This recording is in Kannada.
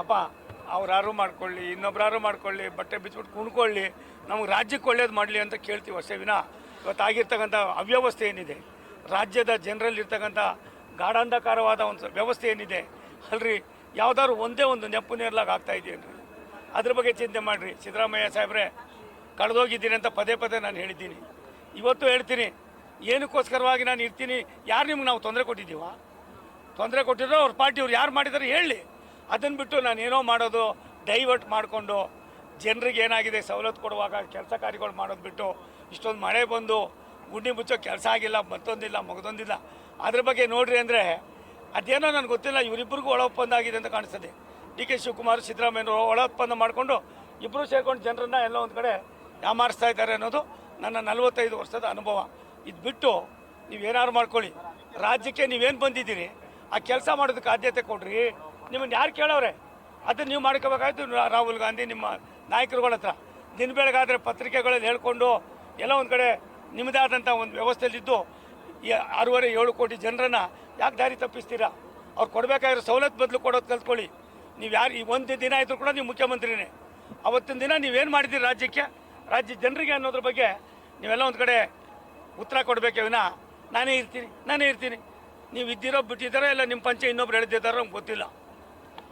ಅಪ್ಪ, ಅವ್ರಾರು ಮಾಡ್ಕೊಳ್ಳಿ, ಇನ್ನೊಬ್ರಾರು ಮಾಡ್ಕೊಳ್ಳಿ, ಬಟ್ಟೆ ಬಿಚ್ಬಿಟ್ಟು ಕುಣ್ಕೊಳ್ಳಿ, ನಮ್ಗೆ ರಾಜ್ಯಕ್ಕೆ ಒಳ್ಳೇದು ಮಾಡಲಿ ಅಂತ ಕೇಳ್ತೀವಿ ಅಷ್ಟೇ ಇವತ್ತು ಇವತ್ತಾಗಿರ್ತಕ್ಕಂಥ ಅವ್ಯವಸ್ಥೆ ಏನಿದೆ? ರಾಜ್ಯದ ಜನರಲ್ಲಿ ಇರ್ತಕ್ಕಂಥ ಗಾಢಾಂಧಕಾರವಾದ ಒಂದು ವ್ಯವಸ್ಥೆ ಏನಿದೆ? ಅಲ್ರಿ, ಯಾವುದಾದ್ರು ಒಂದೇ ಒಂದು ನೆಪ್ಪು ನೇರ್ಲಾಗ ಆಗ್ತಾ ಇದೆಯೇನು ಅದ್ರ ಬಗ್ಗೆ ಚಿಂತೆ ಮಾಡಿರಿ. ಸಿದ್ದರಾಮಯ್ಯ ಸಾಹೇಬ್ರೆ, ಕಳೆದೋಗಿದ್ದೀನಿ ಅಂತ ಪದೇ ಪದೇ ನಾನು ಹೇಳಿದ್ದೀನಿ. ಇವತ್ತು ಹೇಳ್ತೀನಿ, ಏನಕ್ಕೋಸ್ಕರವಾಗಿ ನಾನು ಇರ್ತೀನಿ? ಯಾರು ನಿಮ್ಗೆ ನಾವು ತೊಂದರೆ ಕೊಟ್ಟಿದ್ದೀವಾ? ತೊಂದರೆ ಕೊಟ್ಟಿರೋ ಅವ್ರ ಪಾರ್ಟಿಯವ್ರು ಯಾರು ಮಾಡಿದ್ದಾರೆ ಹೇಳಿ. ಅದನ್ನು ಬಿಟ್ಟು ನಾನು ಏನೋ ಮಾಡೋದು ಡೈವರ್ಟ್ ಮಾಡಿಕೊಂಡು ಜನರಿಗೆ ಏನಾಗಿದೆ ಸವಲತ್ತು ಕೊಡುವಾಗ ಕೆಲಸ ಕಾರ್ಯಗಳು ಮಾಡೋದು ಬಿಟ್ಟು ಇಷ್ಟೊಂದು ಮಳೆ ಬಂದು ಗುಂಡಿ ಮುಚ್ಚೋ ಕೆಲಸ ಆಗಿಲ್ಲ, ಮತ್ತೊಂದಿಲ್ಲ, ಮಗದೊಂದಿಲ್ಲ. ಅದ್ರ ಬಗ್ಗೆ ನೋಡ್ರಿ ಅಂದರೆ ಅದೇನೋ ನನಗೆ ಗೊತ್ತಿಲ್ಲ ಇವರಿಬ್ಬರಿಗೂ ಒಳ ಒಪ್ಪಂದ ಆಗಿದೆ ಅಂತ ಕಾಣಿಸ್ತದೆ. ಡಿ ಕೆ ಶಿವಕುಮಾರ್ ಸಿದ್ದರಾಮಯ್ಯವರು ಒಳ ಒಪ್ಪಂದ ಮಾಡಿಕೊಂಡು ಇಬ್ಬರು ಸೇರ್ಕೊಂಡು ಜನರನ್ನ ಎಲ್ಲ ಒಂದು ಕಡೆ ಯಾಮಾರಿಸ್ತಾ ಇದ್ದಾರೆ ಅನ್ನೋದು ನನ್ನ ನಲವತ್ತೈದು ವರ್ಷದ ಅನುಭವ. ಇದು ಬಿಟ್ಟು ನೀವೇನಾದ್ರು ಮಾಡ್ಕೊಳ್ಳಿ. ರಾಜ್ಯಕ್ಕೆ ನೀವೇನು ಬಂದಿದ್ದೀರಿ? ಆ ಕೆಲಸ ಮಾಡೋದಕ್ಕೆ ಆದ್ಯತೆ ಕೊಡ್ರಿ. ನಿಮ್ಮನ್ನು ಯಾರು ಕೇಳೋರೆ ಅದನ್ನು ನೀವು ಮಾಡ್ಕೋಬೇಕಾಯ್ತು ರಾಹುಲ್ ಗಾಂಧಿ ನಿಮ್ಮ ನಾಯಕರುಗಳ ಹತ್ರ. ದಿನ ಬೆಳಗಾದರೆ ಪತ್ರಿಕೆಗಳಲ್ಲಿ ಹೇಳ್ಕೊಂಡು, ಎಲ್ಲ ಒಂದು ಕಡೆ ನಿಮ್ಮದೇ ಆದಂಥ ಒಂದು ವ್ಯವಸ್ಥೆಯಲ್ಲಿದ್ದು ಆರೂವರೆ, ಏಳು ಕೋಟಿ ಜನರನ್ನು ಯಾಕೆ ದಾರಿ ತಪ್ಪಿಸ್ತೀರಾ? ಅವ್ರು ಕೊಡಬೇಕಾಗಿರೋ ಸವಲತ್ತು ಬದಲು ಕೊಡೋದು ಕಲ್ತ್ಕೊಳ್ಳಿ. ನೀವು ಯಾರು ಈ ಒಂದು ದಿನ ಆದರೂ ಕೂಡ ನೀವು ಮುಖ್ಯಮಂತ್ರಿನೇ. ಅವತ್ತಿನ ದಿನ ನೀವೇನು ಮಾಡಿದ್ದೀರಿ ರಾಜ್ಯಕ್ಕೆ? ರಾಜ್ಯ ಜನರಿಗೆ ಅನ್ನೋದ್ರ ಬಗ್ಗೆ ನೀವೆಲ್ಲ ಒಂದು ಕಡೆ ಉತ್ತರ ಕೊಡಬೇಕೆ ವಿನ ನಾನೇ ಇರ್ತೀನಿ ನಾನೇ ಇರ್ತೀನಿ. ನೀವು ಇದ್ದಿರೋ, ಬಿಟ್ಟಿದ್ದಾರೋ, ಇಲ್ಲ ನಿಮ್ಮ ಪಂಚೆ ಇನ್ನೊಬ್ರು ಹೇಳಿದ್ದಾರೋ ಗೊತ್ತಿಲ್ಲ.